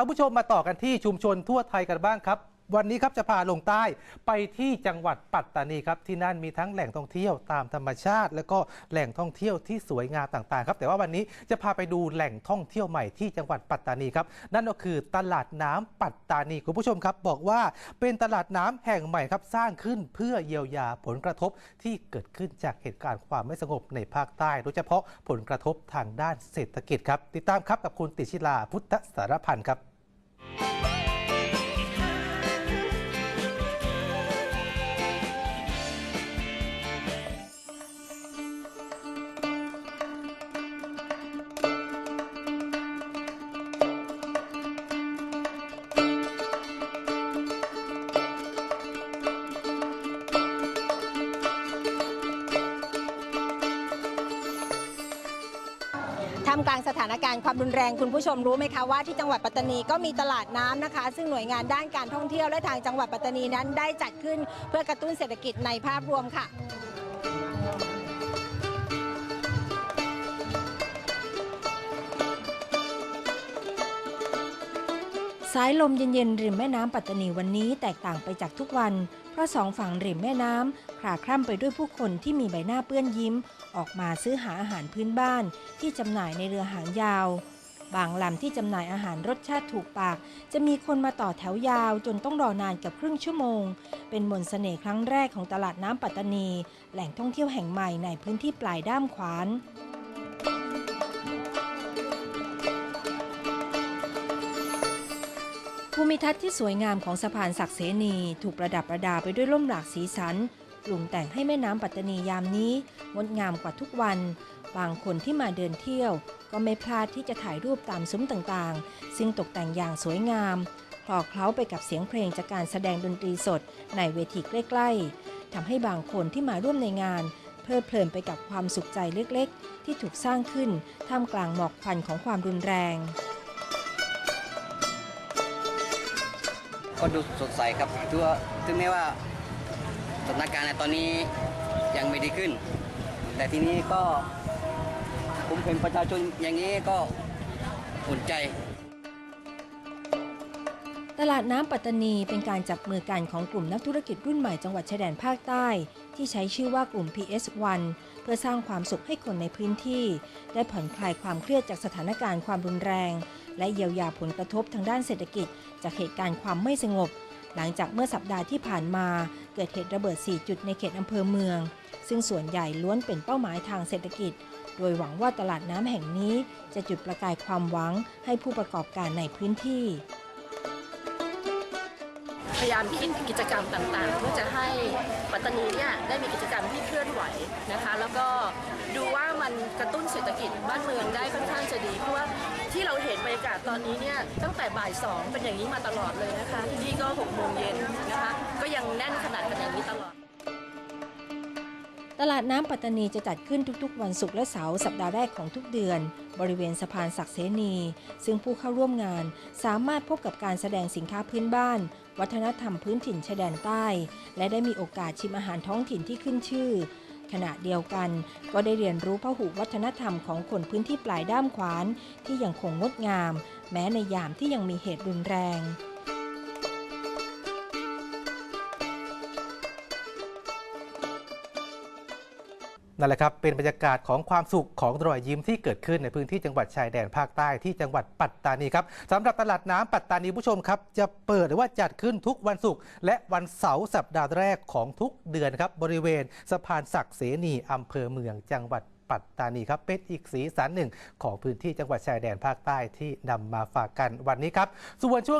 ท่าผู้ชมมาต่อกันที่ชุมชนทั่วไทยกันบ้างครับ วันนี้ครับจะพาลงใต้ไปที่จังหวัดปัตตานีครับที่นั่นมีทั้งแหล่งท่องเที่ยวตามธรรมชาติ แล้วก็แหล่งท่องเที่ยวที่สวยงามต่างๆครับ แต่ว่าวันนี้จะพาไปดูแหล่งท่องเที่ยวใหม่ที่จังหวัดปัตตานีครับนั่นก็คือตลาดน้ำปัตตานีคุณผู้ชมครับ บอกว่าเป็นตลาดน้ำแห่งใหม่ครับสร้างขึ้นเพื่อเยียวยาผลกระทบที่เกิดขึ้นจากเหตุการณ์ความไม่สงบในภาคใต้โดยเฉพาะผลกระทบทางด้านเศรษฐกิจครับติดตามครับกับคุณติชิลาพุทธสารพันธ์ครับ Bye. ท่ามกลางสถานการณ์ความรุนแรงคุณผู้ชมรู้ไหมคะว่าที่จังหวัดปัตตานีก็มีตลาดน้ำนะคะ ซึ่งหน่วยงานด้านการท่องเที่ยวและทางจังหวัดปัตตานีนั้นได้จัดขึ้นเพื่อกระตุ้นเศรษฐกิจในภาพรวมค่ะ สายลมเย็นๆริมแม่น้ำปัตตานีวันนี้แตกต่างไปจากทุกวัน เพราะสองฝั่งริมแม่น้ำคลาคล่ำไปด้วยผู้คนที่มีใบหน้าเปื้อนยิ้ม ออกมาซื้อหาอาหารพื้นบ้าน ที่จำหน่ายในเรือหางยาว บางลำที่จำหน่ายอาหารรสชาติถูกปาก จะมีคนมาต่อแถวยาว จนต้องรอนานเกับครึ่งชั่วโมง เป็นมนต์เสน่ห์ครั้งแรกของตลาดน้ำปัตตานี แหล่งท่องเที่ยวแห่งใหม่ในพื้นที่ปลายด้ามขวาน ภูมิทัศน์ที่สวยงามของสะพานศักดิ์เสนีถูกประดับประดาไปด้วยล่มหลากสีสันปรุงแต่งให้แม่น้ำปัตตานียามนี้งดงามกว่าทุกวัน บางคนที่มาเดินเที่ยว ก็ไม่พลาดที่จะถ่ายรูปตามซุ้มต่างๆ ซึ่งตกแต่งอย่างสวยงามคลอเคล้าไปกับเสียงเพลงจากการแสดงดนตรีสดในเวทีใกล้ๆทำให้บางคนที่มาร่วมในงาน เพลิดเพลินไปกับความสุขใจเล็กๆ ที่ถูกสร้างขึ้นท่ามกลางหมอกควันของความรุนแรง ก็ดูสดใสครับถือว่าถึงแม้ว่าสถานการณ์ในตอนนี้ยังไม่ดีขึ้น แต่ทีนี้ก็ผมเป็นประชาชนอย่างนี้ก็อุ่นใจตลาดน้ำปัตตานีเป็นการจับมือกันของกลุ่มนักธุรกิจรุ่นใหม่จังหวัดชายแดนภาคใต้ ที่ใช้ชื่อว่ากลุ่ม PS1 เพื่อสร้างความสุขให้คนในพื้นที่ ได้ผ่อนคลายความเครียดจากสถานการณ์ความรุนแรง และเยียวยาผลกระทบทางด้านเศรษฐกิจ จากเหตุการณ์ความไม่สงบ หลังจากเมื่อสัปดาห์ที่ผ่านมา เกิดเหตุระเบิด 4 จุดในเขตอำเภอเมือง ซึ่งส่วนใหญ่ล้วนเป็นเป้าหมายทางเศรษฐกิจ โดยหวังว่าตลาดน้ำแห่งนี้ จะจุดประกายความหวังให้ผู้ประกอบการในพื้นที่ พยายามคิดกิจกรรมต่างๆ เพื่อจะให้ปัตตานีเนี่ยได้มีกิจกรรมที่เคลื่อนไหวนะคะ แล้วก็ดูว่ามันกระตุ้นเศรษฐกิจบ้านเมืองได้ค่อนข้างจะดีเพราะว่าที่เราเห็นบรรยากาศตอนนี้เนี่ยตั้งแต่บ่ายสองเป็นอย่างนี้มาตลอดเลยนะคะที่นี่ก็หกโมงเย็นนะคะก็ยังแน่นขนาดกันอย่างนี้ ตลาดน้ำปัตตานีจะจัดขึ้นทุกๆ วันศุกร์และเสาร์สัปดาห์แรกของทุกเดือน บริเวณสะพานศักดิ์เสนี ซึ่งผู้เข้าร่วมงานสามารถพบกับการแสดงสินค้าพื้นบ้าน วัฒนธรรมพื้นถิ่นชายแดนใต้ และได้มีโอกาสชิมอาหารท้องถิ่นที่ขึ้นชื่อ ขณะเดียวกัน ก็ได้เรียนรู้พหุวัฒนธรรมของคนพื้นที่ปลายด้ามขวาน ที่ยังคงงดงาม แม้ในยามที่ยังมีเหตุรุนแรง นั่นแหละครับเป็นบรรยากาศของความสุขของรอยยิ้มที่เกิดขึ้นในพื้นที่จังหวัดชายแดนภาคใต้ที่จังหวัดปัตตานีครับสำหรับตลาดน้ำปัตตานีผู้ชมครับ จะเปิดหรือว่าจัดขึ้นทุกวันศุกร์และวันเสาร์สัปดาห์แรกของทุกเดือนครับบริเวณสะพานศักดิ์เสนีอำเภอเมืองจังหวัดปัตตานีครับเป็นอีกสีสันหนึ่งของพื้นที่จังหวัดชายแดนภาคใต้ที่นำมาฝากกันวันนี้ครับส่วนช่วง